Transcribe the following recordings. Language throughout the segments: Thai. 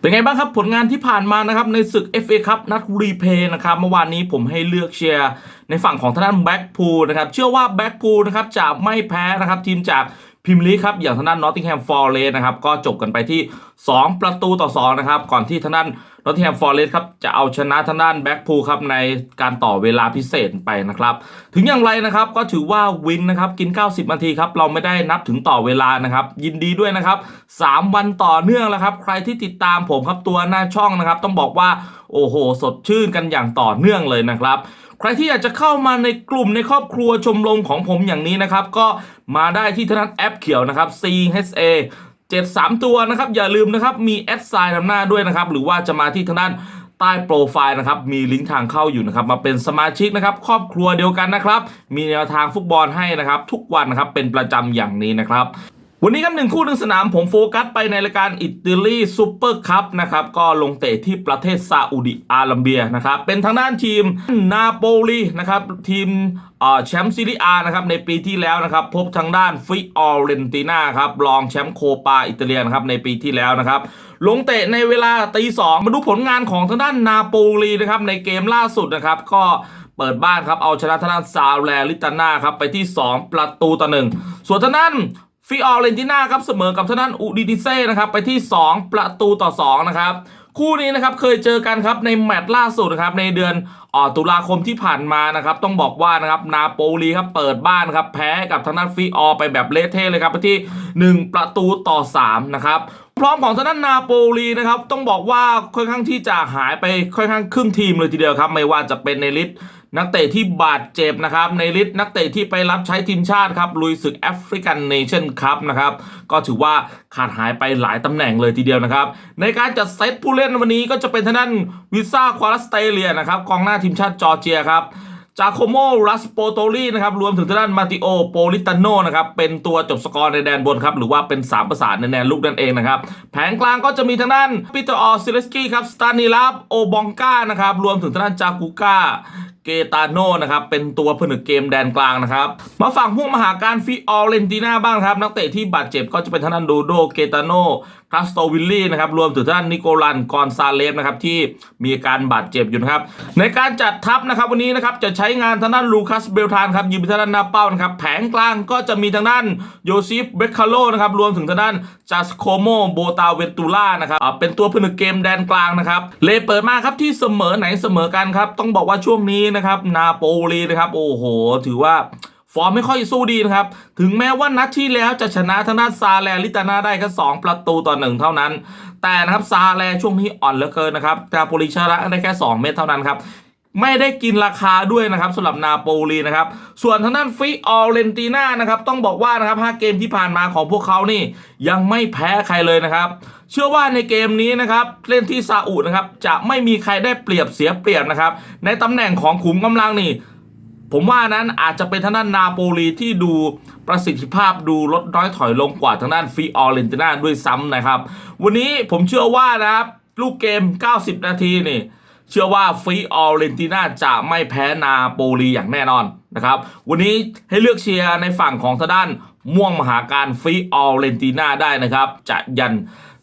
เป็นไงบ้างครับผลงานที่ผ่านมานะครับในศึก FA ครับนัดรีเพย์นะครับเมื่อวานนี้ผมให้เลือกเชียร์ในฝั่งของทางด้านแบ็กพูลนะครับเชื่อว่าแบ็กพูลนะครับจะไม่แพ้นะครับทีมจากพิมลีครับอย่างทางด้านนอตติงแฮมฟอร์เรสนะครับก็จบกันไปที่ 2 ประตูต่อ 2 นะครับ ก่อนที่ทางด้านนอตติงแฮมฟอร์เรสครับจะเอาชนะทางด้านแบ็กพูลครับในการต่อเวลาพิเศษไปนะครับ ถึงอย่างไรนะครับก็ถือว่าวินนะครับกิน 90 นาทีครับเราไม่ได้นับถึงต่อเวลานะครับ ยินดีด้วยนะครับ 3 วันต่อเนื่องแล้วครับ ใครที่ติดตามผมครับตัวหน้าช่องนะครับ ต้องบอกว่าโอ้โห สดชื่นกันอย่างต่อเนื่องเลยนะครับใครที่อยากจะเข้ามาในกลุ่มในครอบครัวชมรมของผมอย่างนี้นะครับ ก็มาได้ที่ทางด้านแอปเขียวนะครับ CHA 73ตัวนะครับ อย่าลืมนะครับ มีแอดไซน์นำหน้าด้วยนะครับ หรือว่าจะมาที่ทางด้านใต้โปรไฟล์นะครับ มีลิงก์ทางเข้าอยู่นะครับ มาเป็นสมาชิกนะครับ ครอบครัวเดียวกันนะครับ มีแนวทางฟุตบอลให้นะครับ ทุกวันนะครับ เป็นประจำอย่างนี้นะครับ วันนี้ครับหนึ่งคู่หนึ่งสนามผมโฟกัสไปในรายการอิตาลีซูเปอร์คัพนะครับก็ลงเตะที่ประเทศซาอุดิอาระเบียนะครับเป็นทางด้านทีมนาโปลีนะครับทีมแชมป์ซีรีอานะครับในปีที่แล้วนะครับพบทางด้านฟิออเรนติน่าครับรองแชมป์โคปาอิตาเลียนะครับในปีที่แล้วนะครับลงเตะในเวลาตีสองมาดูผลงานของทางด้านนาโปลีนะครับในเกมล่าสุดนะครับก็เปิดบ้านครับเอาชนะทางด้านซาแรลิตาน่าครับไปที่ 2 ประตูต่อหนึ่งส่วนทางด้าน ฟิออเรนติน่าครับเสมอกับท่านั้นอูดิดิเซ่นะครับไปที่ 2 ประตูต่อ 2 นะครับ คู่นี้นะครับเคยเจอกันครับในแมตช์ล่าสุดนะครับในเดือนออตุลาคมที่ผ่านมานะครับ ต้องบอกว่านะครับนาโปลีครับเปิดบ้านครับแพ้กับทางด้านฟิออไปแบบเละเทะเลยครับไปที่ 1 ประตูต่อ 3 นะครับ พร้อมของทางด้านนาโปลีนะครับต้องบอกว่าค่อนข้างที่จะหายไปค่อนข้างครึ่งทีมเลยทีเดียวครับ ไม่ว่าจะเป็นในลิสนักเตะที่บาดเจ็บนะครับ ในลิสต์นักเตะที่ไปรับใช้ทีมชาติครับลุยศึกแอฟริกันเนชั่นคัพนะครับ ก็ถือว่าขาดหายไปหลายตำแหน่งเลยทีเดียวนะครับ ในการจัดเซตผู้เล่นวันนี้ก็จะเป็นทางด้านวิซ่าควาลสเตเลียนะครับกองหน้าทีมชาติจอร์เจียครับ จาโคโมรัสโปโตลีนะครับ รวมถึงทางด้านมาติโอโปลิตาโนนะครับ เป็นตัวจบสกอร์ในแดนบนครับ หรือว่าเป็น 3 ประสานในแดนลูกนั่นเองนะครับ แผงกลางก็จะมีทางด้านปิเตอร์ออซิเลสกี้ครับ สตานิลาฟโอบองกานะครับ รวมถึงทางด้านจากูก้าเกตาโนนะครับเป็นตัวผนึกเกมแดนกลางนะครับ มาฝั่งพวกมหาการฟิออเรนติน่าบ้างครับ นักเตะที่บาดเจ็บก็จะเป็นท่างด้านโดโดเกตาโนคาสโตวิลลี่นะครับรวมถึงทางด้านนิโคลันกอนซาเลฟนะครับที่มีอาการบาดเจ็บอยู่นะครับในการจัดทัพนะครับวันนี้นะครับจะใช้งานทางด้านลูคัสเบลทานครับยืนเป็นทางด้านหน้าเป้านะครับแผงกลางก็จะมีทางด้านโยซิฟเบคคาโลนะครับรวมถึงทางด้านจัสโคโมโบตาเวตูล่านะครับเป็นตัวผนึกเกมแดนกลางนะครับเลเปิดมาครับที่เสมอไหนเสมอกันครับต้องบอกว่าช่วงนี้นะครับนาโปลีนะครับโอ้โห ถือว่าฟอร์มไม่ค่อยสู้ดีนะครับ ถึงแม้ว่านัดที่แล้วจะชนะทางด้านซาแลลิตานาได้แค่สองประตูต่อหนึ่งเท่านั้น แต่นะครับซาแลช่วงนี้อ่อนเหลือเกินนะครับนาโปลีชนะได้แค่ 2 เม็ดเท่านั้นครับ ไม่ได้กินราคาด้วยนะครับสำหรับนาโปลีนะครับ ส่วนทางด้านฟิออเรนติน่านะครับต้องบอกว่านะครับ5เกมที่ผ่านมาของพวกเขานี่ยังไม่แพ้ใครเลยนะครับ เชื่อว่าในเกมนี้นะครับเล่นที่ซาอุนะครับจะไม่มีใครได้เปรียบเสียเปรียบนะครับ ในตำแหน่งของขุมกำลังนี่ผมว่านั้นอาจจะเป็นทางด้านนาโปลีที่ดูประสิทธิภาพดูลดน้อยถอยลงกว่าทางด้านฟิออเรนติน่าด้วยซ้ำนะครับ วันนี้ผมเชื่อว่านะครับลูกเกม 90 นาทีนี่ เชื่อว่าฟิออเรนติน่าจะไม่แพ้นาโปลีอย่างแน่นอนนะครับ วันนี้ให้เลือกเชียร์ในฝั่งของทางด้านม่วงมหาการฟิออเรนติน่าได้นะครับ จะยัน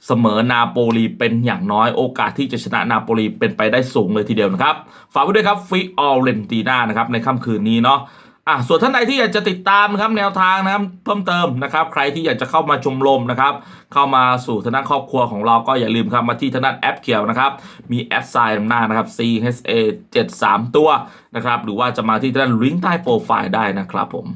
เสมอนาโปลีเป็นอย่างน้อยโอกาสที่จะชนะนาโปลีเป็นไปได้สูงเลยทีเดียวนะครับ ฝากไว้ด้วยครับฟิออเรนติน่านะครับในค่ำคืนนี้เนาะ อะส่วนท่านใดที่อยากจะติดตามนะครับแนวทางนะครับเพิ่มเติมนะครับ ใครที่อยากจะเข้ามาชมรมนะครับ เข้ามาสู่ทางด้านครอบครัวของเราก็อย่าลืมครับมาที่ทางด้านแอปเขียวนะครับ มีแอปไซน์หน้านะครับ CHA 73 ตัวนะครับ หรือว่าจะมาที่ทนานลิงก์ใต้โปรไฟล์ได้นะครับผม